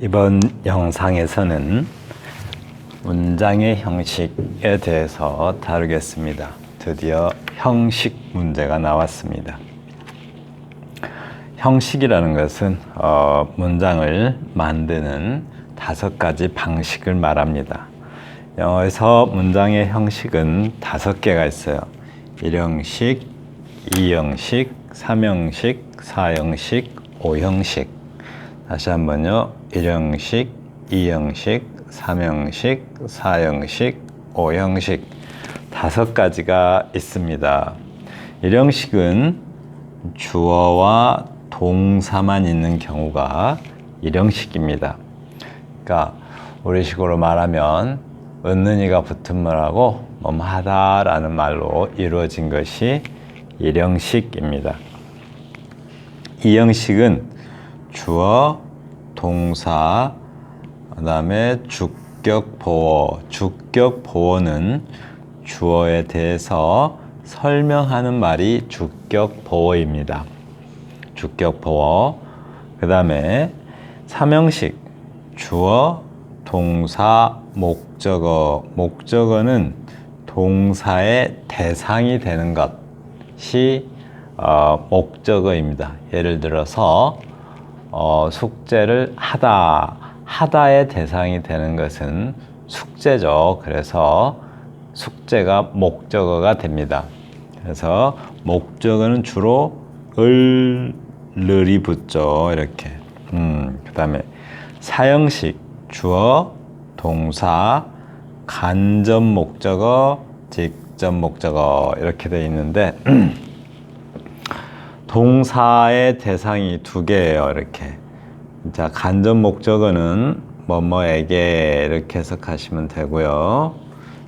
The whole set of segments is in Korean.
이번 영상에서는 문장의 형식에 대해서 다루겠습니다. 드디어 형식 문제가 나왔습니다. 형식이라는 것은 어, 문장을 만드는 다섯 가지 방식을 말합니다. 영어에서 문장의 형식은 다섯 개가 있어요. 일형식, 이형식, 삼형식, 사형식, 오형식. 다시 한번요. 일형식, 이형식, 삼형식, 사형식, 오형식. 다섯 가지가 있습니다. 일형식은 주어와 동사만 있는 경우가 일형식입니다. 그러니까 우리식으로 말하면 은는이가 붙은 말하고 뭐하다라는 말로 이루어진 것이 일형식입니다. 이형식은 주어, 동사, 그 다음에 주격 보어. 주격 보어는 주어에 대해서 설명하는 말이 주격 보어입니다. 주격 보어. 그 다음에 삼형식 주어, 동사, 목적어. 목적어는 동사의 대상이 되는 것이 어, 목적어입니다. 예를 들어서 어, 숙제를 하다, 하다의 대상이 되는 것은 숙제죠. 그래서 숙제가 목적어가 됩니다. 그래서 목적어는 주로 을, 를이 붙죠. 이렇게. 음, 그 다음에 사형식, 주어, 동사, 간접 목적어, 직접 목적어 이렇게 돼 있는데 동사의 대상이 두 개예요. 이렇게. 자, 간접 목적어는 뭐뭐에게 이렇게 해석하시면 되고요.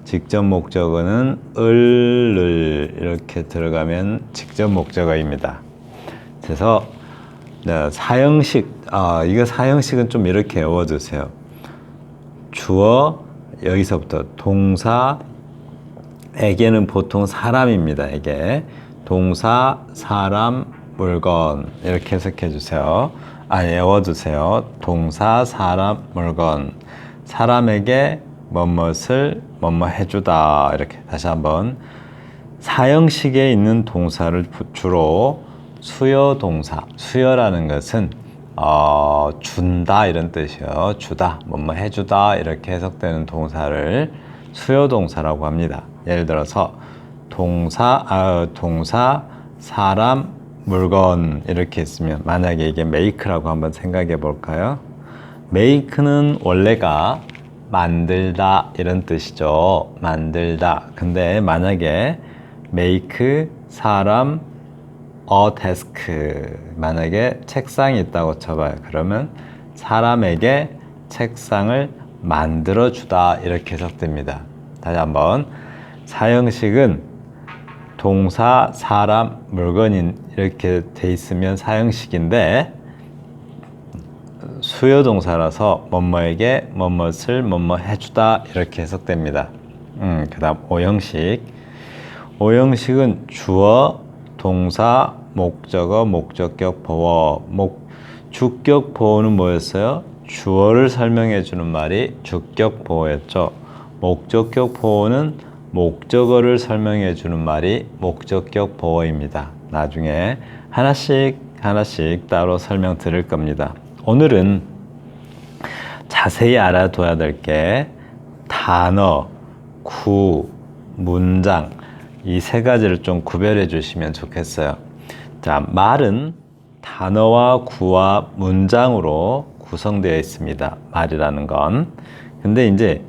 직접 목적어는 을을 이렇게 들어가면 직접 목적어입니다. 그래서 네, 사형식, 아, 이거 사형식은 좀 이렇게 외워두세요. 주어, 여기서부터 동사 에게는 보통 사람입니다. 에게. 동사, 사람, 물건. 이렇게 해석해 주세요. 아, 외워두세요. 동사, 사람, 물건. 사람에게 뭐뭇을 뭐뭐 해주다. 이렇게 다시 한번. 사형식에 있는 동사를 주로 수여 동사. 수여라는 것은 어, 준다 이런 뜻이요. 주다, 뭐뭐 해주다 이렇게 해석되는 동사를 수여 동사라고 합니다. 예를 들어서 동사, 아, 동사, 사람, 물건 이렇게 있으면 만약에 이게 make라고 한번 생각해 볼까요? make는 원래가 만들다 이런 뜻이죠. 만들다. 근데 만약에 make 사람 a desk 만약에 책상이 있다고 쳐봐요. 그러면 사람에게 책상을 만들어 주다 이렇게 해석됩니다. 다시 한번 사형식은 동사, 사람, 물건인 이렇게 돼 있으면 사형식인데 수요 동사라서 뭐뭐에게 뭐뭇을 뭐뭐 해주다 이렇게 해석됩니다. 음, 그다음 오형식. 오형식은 주어, 동사, 목적어, 목적격, 보어. 목 주격 보어는 뭐였어요? 주어를 설명해 주는 말이 주격 보어였죠. 목적격 보어는 목적어를 설명해 주는 말이 목적격 보어입니다. 나중에 하나씩 하나씩 따로 설명 드릴 겁니다. 오늘은 자세히 알아둬야 될 게 단어, 구, 문장 이 세 가지를 좀 구별해 주시면 좋겠어요. 자, 말은 단어와 구와 문장으로 구성되어 있습니다. 말이라는 건. 근데 이제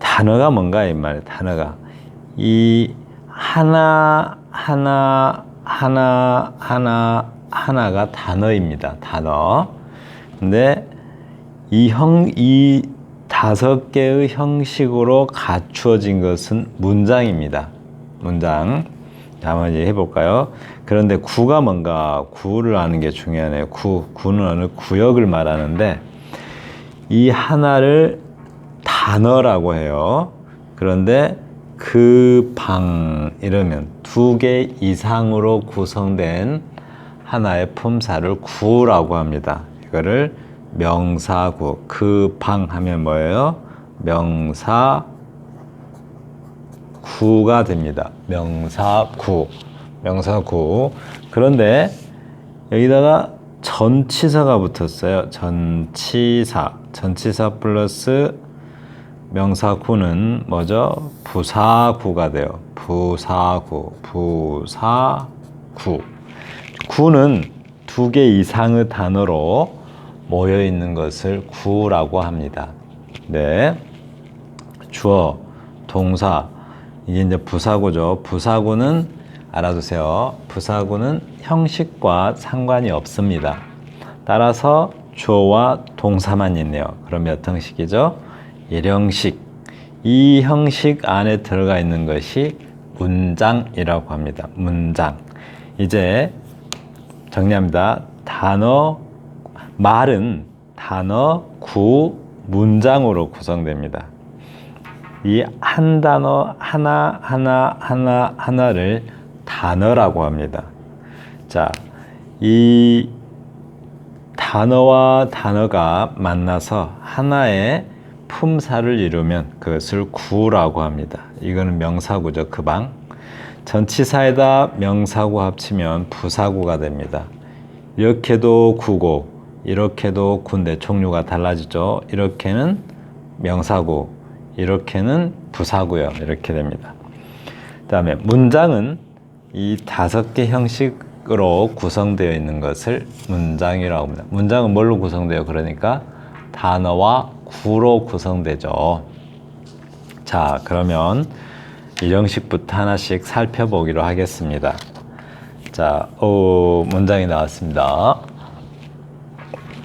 단어가 뭔가 이 말, 단어가 이 하나 하나 하나 하나 하나가 단어입니다. 단어. 근데 이 형, 이 다섯 개의 형식으로 갖추어진 것은 문장입니다. 문장. 이제 해볼까요? 그런데 구가 뭔가, 구를 아는 게 중요하네요. 구, 구는 어느 구역을 말하는데, 이 하나를 단어라고 해요. 그런데 그 방, 이러면 두 개 이상으로 구성된 하나의 품사를 구라고 합니다. 이거를 명사구. 그 방 하면 뭐예요? 명사 구가 됩니다. 명사구. 명사구. 그런데 여기다가 전치사가 붙었어요. 전치사. 전치사 플러스 명사구는 뭐죠? 부사구가 돼요. 부사구. 부사구. 구는 두 개 이상의 단어로 모여 있는 것을 구라고 합니다. 네. 주어, 동사, 이게 이제 부사구죠. 부사구는 알아두세요. 부사구는 형식과 상관이 없습니다. 따라서 주어와 동사만 있네요. 그럼 몇 형식이죠? 1형식. 이 형식 안에 들어가 있는 것이 문장이라고 합니다. 문장. 이제 정리합니다. 단어, 말은 단어, 구, 문장으로 구성됩니다. 이 한 단어 하나 하나 하나 하나를 단어라고 합니다. 자, 이 단어와 단어가 만나서 하나의 품사를 이루면 그것을 구라고 합니다. 이거는 명사구죠. 그 방. 전치사에다 명사구 합치면 부사구가 됩니다. 이렇게도 구고 이렇게도 군대 종류가 달라지죠. 이렇게는 명사구, 이렇게는 부사구요. 이렇게 됩니다. 그 다음에 문장은 이 다섯 개 형식으로 구성되어 있는 것을 문장이라고 합니다. 문장은 뭘로 구성돼요? 그러니까 단어와 구로 구성되죠. 자, 그러면 이 형식부터 하나씩 살펴보기로 하겠습니다. 자, 오, 문장이 나왔습니다.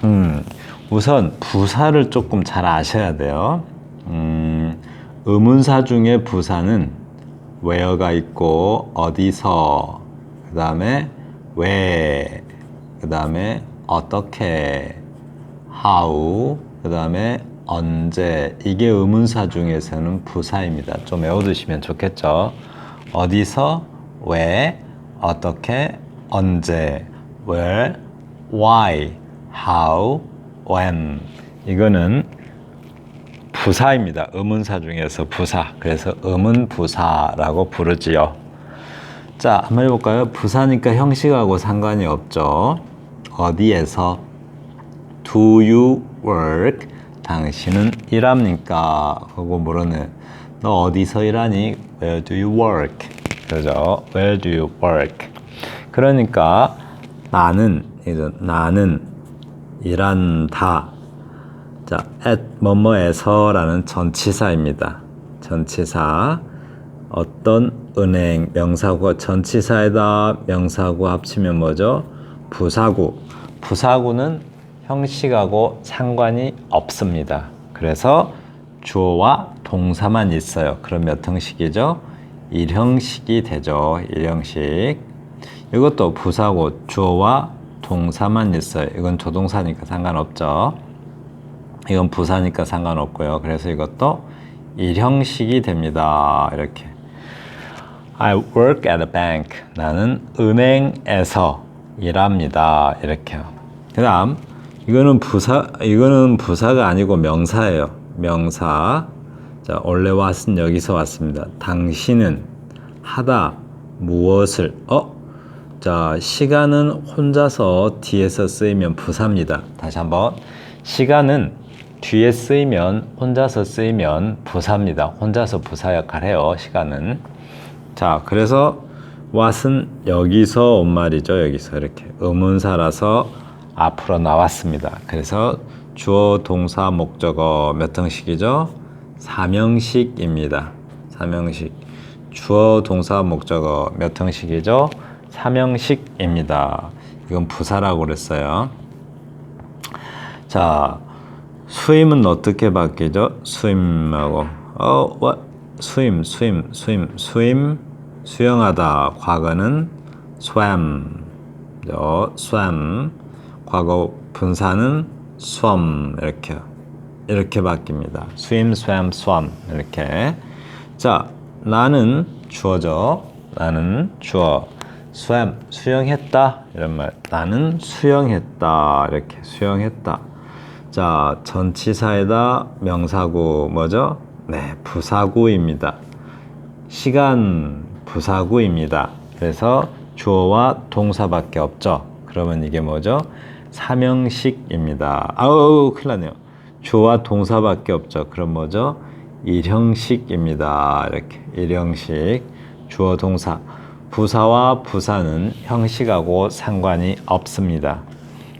음, 우선 부사를 조금 잘 아셔야 돼요. 음, 의문사 중에 부사는 where가 있고 어디서 그 다음에 왜, 그 다음에 어떻게, how, 그 다음에 언제 이게 의문사 중에서는 부사입니다. 좀 외워두시면 좋겠죠. 어디서, 왜, 어떻게, 언제, where, why, how, when 이거는 부사입니다. 의문사 중에서 부사. 그래서 의문부사라고 부르지요. 자, 한번 해볼까요? 부사니까 형식하고 상관이 없죠. 어디에서 do you work? 당신은 일합니까? 하고 물으는 너 어디서 일하니? Where do you work? 그죠? Where do you work? 그러니까 나는 이제 나는 일한다. 자, at 뭐뭐에서라는 전치사입니다. 전치사. 어떤 은행 명사구 전치사에다 명사구 합치면 뭐죠? 부사구. 부사구는 형식하고 상관이 없습니다. 그래서 주어와 동사만 있어요. 그럼 몇 형식이죠? 1형식이 되죠. 1형식. 이것도 부사고 주어와 동사만 있어요. 이건 조동사니까 상관없죠. 이건 부사니까 상관없고요. 그래서 이것도 일형식이 됩니다. 이렇게. I work at a bank. 나는 은행에서 일합니다. 이렇게요. 그 다음, 이거는 부사, 이거는 부사가 아니고 명사예요. 명사. 자, 원래 왔은 여기서 왔습니다. 당신은 하다 무엇을, 어? 자, 시간은 혼자서 뒤에서 쓰이면 부사입니다. 다시 한번. 시간은 뒤에 쓰이면 혼자서 쓰이면 부사입니다. 혼자서 부사 역할 해요. 시간은. 자, 그래서 what은 여기서 온 말이죠. 여기서 이렇게 의문사라서 앞으로 나왔습니다. 그래서 주어, 동사, 목적어 몇 형식이죠? 삼형식입니다. 삼형식. 주어, 동사, 목적어 몇 형식이죠? 삼형식입니다. 이건 부사라고 그랬어요. 자, 수임은 어떻게 바뀌죠? 수임하고 어, what? 수임, 수임, 수임, 수임, 수영하다. 과거는 swam, 어, swam. 과거 분사는 swam 이렇게 이렇게 바뀝니다. swim, swam, swam 이렇게. 자, 나는 주어죠. 나는 주어. swam 수영했다 이런 말. 나는 수영했다 이렇게 수영했다. 자, 전치사에다 명사구 뭐죠? 네, 부사구입니다. 시간 부사구입니다. 그래서 주어와 동사밖에 없죠. 그러면 이게 뭐죠? 삼형식입니다. 아우, 큰일 났네요. 주어와 동사밖에 없죠. 그럼 뭐죠? 일형식입니다. 이렇게 일형식 주어 동사 부사와 부사는 형식하고 상관이 없습니다.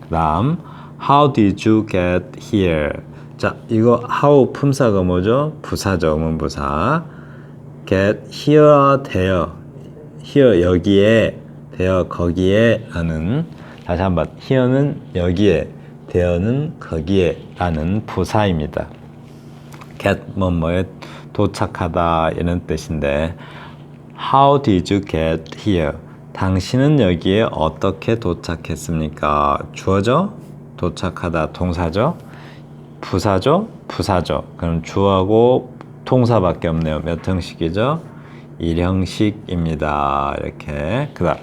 그다음 How did you get here? 자, 이거 how 품사가 뭐죠? 부사죠. 의문부사. get here 되어 here 여기에 되어 거기에 라는 다시 한번 here는 여기에 되어는 거기에 라는 부사입니다. get 뭐뭐에 도착하다 이런 뜻인데 How did you get here? 당신은 여기에 어떻게 도착했습니까? 주어죠? 도착하다 동사죠? 부사죠? 부사죠. 그럼 주어하고 동사밖에 없네요. 몇 형식이죠? 일형식입니다. 이렇게. 그 다음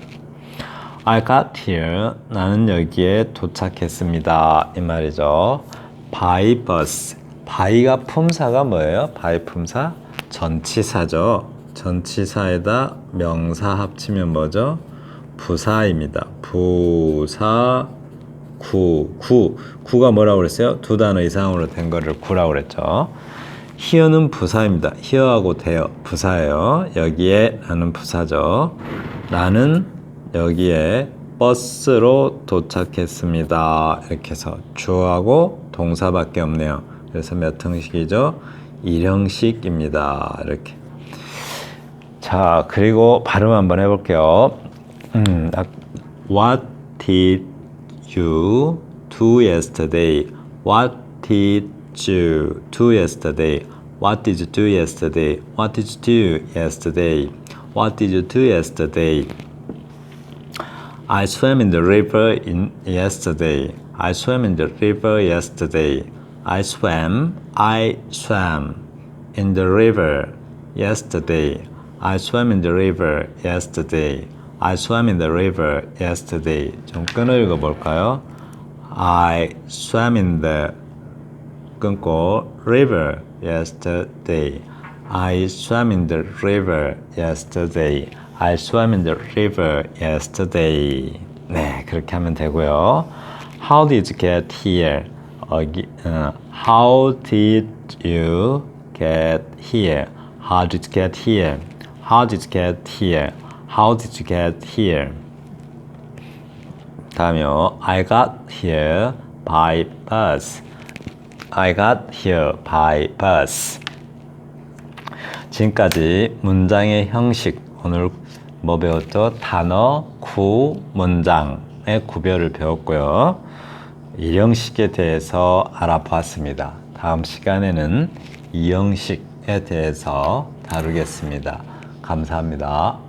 I got here. 나는 여기에 도착했습니다. 이 말이죠. by bus. by가 품사가 뭐예요? by 품사? 전치사죠. 전치사에다 명사 합치면 뭐죠? 부사입니다. 부사 구, 구. 구가 뭐라고 그랬어요? 두 단어 이상으로 된 거를 구라고 그랬죠. 히어는 부사입니다. 히어하고 대어 부사예요. 여기에 라는 부사죠. 나는 여기에 버스로 도착했습니다. 이렇게 해서 주어하고 동사밖에 없네요. 그래서 몇 형식이죠? 일형식입니다. 이렇게. 자, 그리고 발음 한번 해볼게요. 음, 아, What did you do yesterday? What did you do yesterday? What did you do yesterday? What did you do yesterday? What did you do yesterday? I swam in the river in yesterday. I swam in the river yesterday. I swam. I swam in the river yesterday. I swam in the river yesterday. I swam in the river yesterday. 좀 끊어 읽어 볼까요? I swam in the 끊고 river yesterday. I swam in the river yesterday. I swam in the river yesterday. 네, 그렇게 하면 되고요. How did you get here? 어, how did you get here? How did you get here? How did you get here? How did you get here? 다음이요. I got here by bus. I got here by bus. 지금까지 문장의 형식 오늘 뭐 배웠죠? 단어, 구, 문장의 구별을 배웠고요. 일형식에 대해서 알아보았습니다. 다음 시간에는 이형식에 대해서 다루겠습니다. 감사합니다.